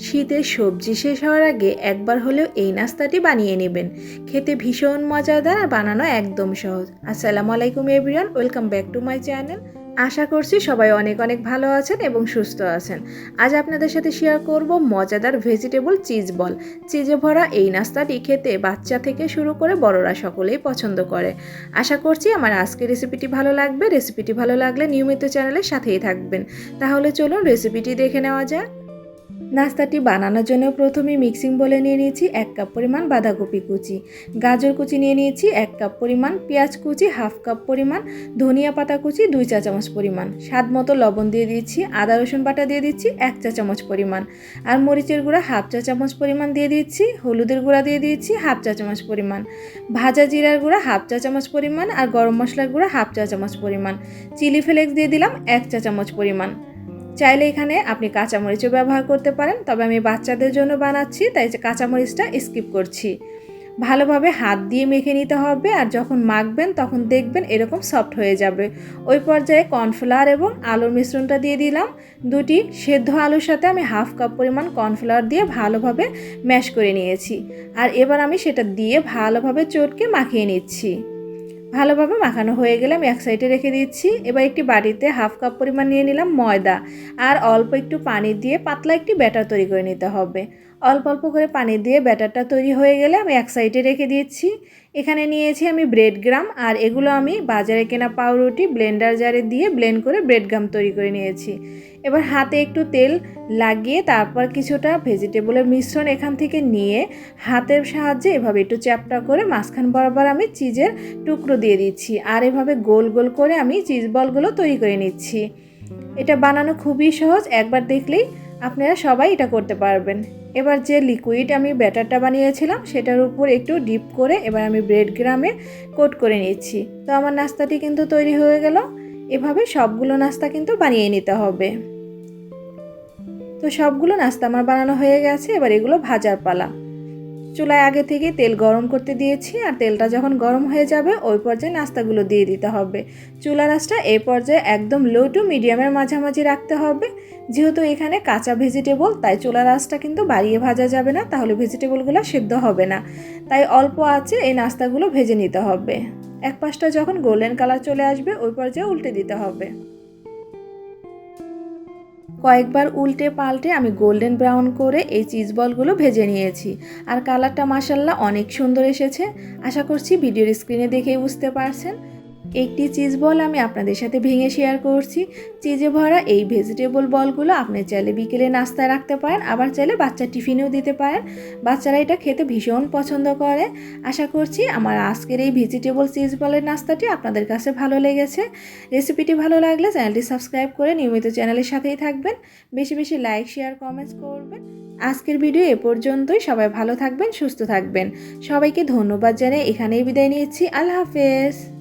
শীতের সবজি শেষ হওয়ার আগে একবার হলেও এই নাস্তাটি বানিয়ে নেবেন। খেতে ভীষণ মজাদার আর বানানো একদম সহজ। আসসালামু আলাইকুম, everyone. Welcome back to my channel. আশা করছি সবাই অনেক অনেক ভালো আছেন এবং সুস্থ আছেন। আজ আপনাদের সাথে শেয়ার করব মজাদার ভেজিটেবল চিজ বল চিজে ভরা এই নাস্তাটি খেতে বাচ্চা থেকে শুরু করে বড়রা সকলেই পছন্দ করে। আশা করছি আমার আজকের রেসিপিটি ভালো লাগবে। রেসিপিটি ভালো লাগলে নিয়মিত চ্যানেলের সাথেই থাকবেন। তাহলে চলুন রেসিপিটি দেখে নেওয়া যাক। নাস্তাটি বানানোর জন্য প্রথমে মিক্সিং বলে নিয়ে নিয়েছি এক কাপ পরিমাণ বাঁধাকপি কুচি, গাজর কুচি নিয়ে নিয়েছি এক কাপ পরিমাণ পেঁয়াজ কুচি, হাফ কাপ পরিমাণ ধনিয়া পাতা কুচি, দুই চা চামচ পরিমাণ। স্বাদ মতো লবণ দিয়ে দিচ্ছি, আদা, রসুন বাটা দিয়ে দিচ্ছি, এক চা চামচ পরিমাণ। আর মরিচের গুঁড়া হাফ চা চামচ পরিমাণ দিয়ে দিচ্ছি, হলুদের গুঁড়া দিয়ে দিচ্ছি হাফ চা চামচ পরিমাণ। ভাজা জিরার গুঁড়া হাফ চা চামচ পরিমাণ আর গরম মশলার গুঁড়া হাফ চা চামচ পরিমাণ। চিলি ফ্লেক্স দিয়ে দিলাম এক চা চামচ পরিমাণ। চাইলে এখানে আপনি কাঁচামরিচও ব্যবহার করতে পারেন, তবে আমি বাচ্চাদের জন্য বানাচ্ছি, তাই কাঁচামরিচটা স্কিপ করছি। ভালোভাবে হাত দিয়ে মেখে নিতে হবে, আর যখন মাখবেন তখন দেখবেন এরকম সফট হয়ে যাবে। ওই পর্যায়ে কর্নফ্লাওয়ার এবং আলুর মিশ্রণটা দিয়ে দিলাম। দুটি সেদ্ধ আলুর সাথে আমি হাফ কাপ পরিমাণ কর্নফ্লাওয়ার দিয়ে ভালোভাবে ম্যাশ করে নিয়েছি। আর এবার আমি সেটা দিয়ে ভালোভাবে চটকে মাখিয়ে নিচ্ছি। ভালোভাবে মাখানো হয়ে গেলে আমি এক সাইডে রেখে দিচ্ছি। এবার একটি বাটিতে হাফ কাপ পরিমাণ নিয়ে নিলাম ময়দা। আর অল্প একটু পানি দিয়ে পাতলা একটি ব্যাটার তৈরি করে নিতে হবে। অল্প অল্প করে পানি দিয়ে ব্যাটারটা তৈরি হয়ে গেলে আমি এক সাইডে রেখে দিচ্ছি। এখানে নিয়েছি আমি ব্রেড গ্রাম আর এগুলো আমি বাজারে কেনা পাউরুটি ব্লেন্ডার জারে দিয়ে ব্লেন্ড করে ব্রেড গ্রাম তৈরি করে নিয়েছি। এবার হাতে একটু তেল লাগিয়ে তারপর কিছুটা ভেজিটেবলের মিশ্রণ এখান থেকে নিয়ে হাতের সাহায্যে এভাবে একটু চ্যাপটা করে মাঝখান বরাবর আমি চিজের টুকরো দিয়ে দিচ্ছি, আর এভাবে গোল গোল করে আমি চিজ বলগুলো তৈরি করে নিচ্ছি। এটা বানানো খুবই সহজ, একবার দেখলেই আপনারা সবাই এটা করতে পারবেন। এবার যে লিকুইড আমি ব্যাটারটা বানিয়েছিলাম, সেটার উপর একটু ডিপ করে এবার আমি ব্রেড গ্রামে কোট করে নিচ্ছি। তো আমার নাস্তাটি কিন্তু তৈরি হয়ে গেল। এভাবে সবগুলো নাস্তা কিন্তু বানিয়ে নিতে হবে। তো সবগুলো নাস্তা আমার বানানো হয়ে গেছে। এবার এগুলো ভাজার পালা। চুলায় আগে থেকে তেল গরম করতে দিয়েছি আর তেলটা যখন গরম হয়ে যাবে, ওই পর্যায়ে নাস্তাগুলো দিয়ে দিতে হবে। চুলা রাসটা এই পর্যায়ে একদম লো টু মিডিয়ামের মাঝামাঝি রাখতে হবে। যেহেতু এখানে কাঁচা ভেজিটেবল তাই চুলা রাসটা কিন্তু বাড়িয়ে ভাজা যাবে না, তাহলে ভেজিটেবলগুলো সেদ্ধ হবে না। তাই অল্প আছে, এই নাস্তাগুলো ভেজে নিতে হবে। এক পাশটা যখন গোল্ডেন কালার চলে আসবে, ওই পর্যায়ে উল্টে দিতে হবে। কয়েকবার উল্টে পাল্টে আমি গোল্ডেন ব্রাউন করে এই চিজ বলগুলো ভেজে নিয়েছি। আর কালারটা মাসাল্লাহ অনেক সুন্দর এসেছে। আশা করছি ভিডিওর স্ক্রিনে দেখেই বুঝতে পারছেন। একটি চিজ বল আমি আপনাদের সাথে ভেঙে শেয়ার করছি। চিজে ভরা এই ভেজিটেবল বলগুলো আপনি চাইলে বিকেলে নাস্তায় রাখতে পারেন, আবার চাইলে বাচ্চার টিফিনেও দিতে পারেন। বাচ্চারা এটা খেতে ভীষণ পছন্দ করে। আশা করছি আমার আজকের এই ভেজিটেবল চিজ বলের নাস্তাটি আপনাদের কাছে ভালো লেগেছে। রেসিপিটি ভালো লাগলে চ্যানেলটি সাবস্ক্রাইব করে নিয়মিত চ্যানেলের সাথেই থাকবেন। বেশি বেশি লাইক শেয়ার কমেন্টস করবেন। আজকের ভিডিও এ পর্যন্তই। সবাই ভালো থাকবেন, সুস্থ থাকবেন। সবাইকে ধন্যবাদ জানিয়ে এখানেই বিদায় নিয়েছি আল্লাহ হাফেজ।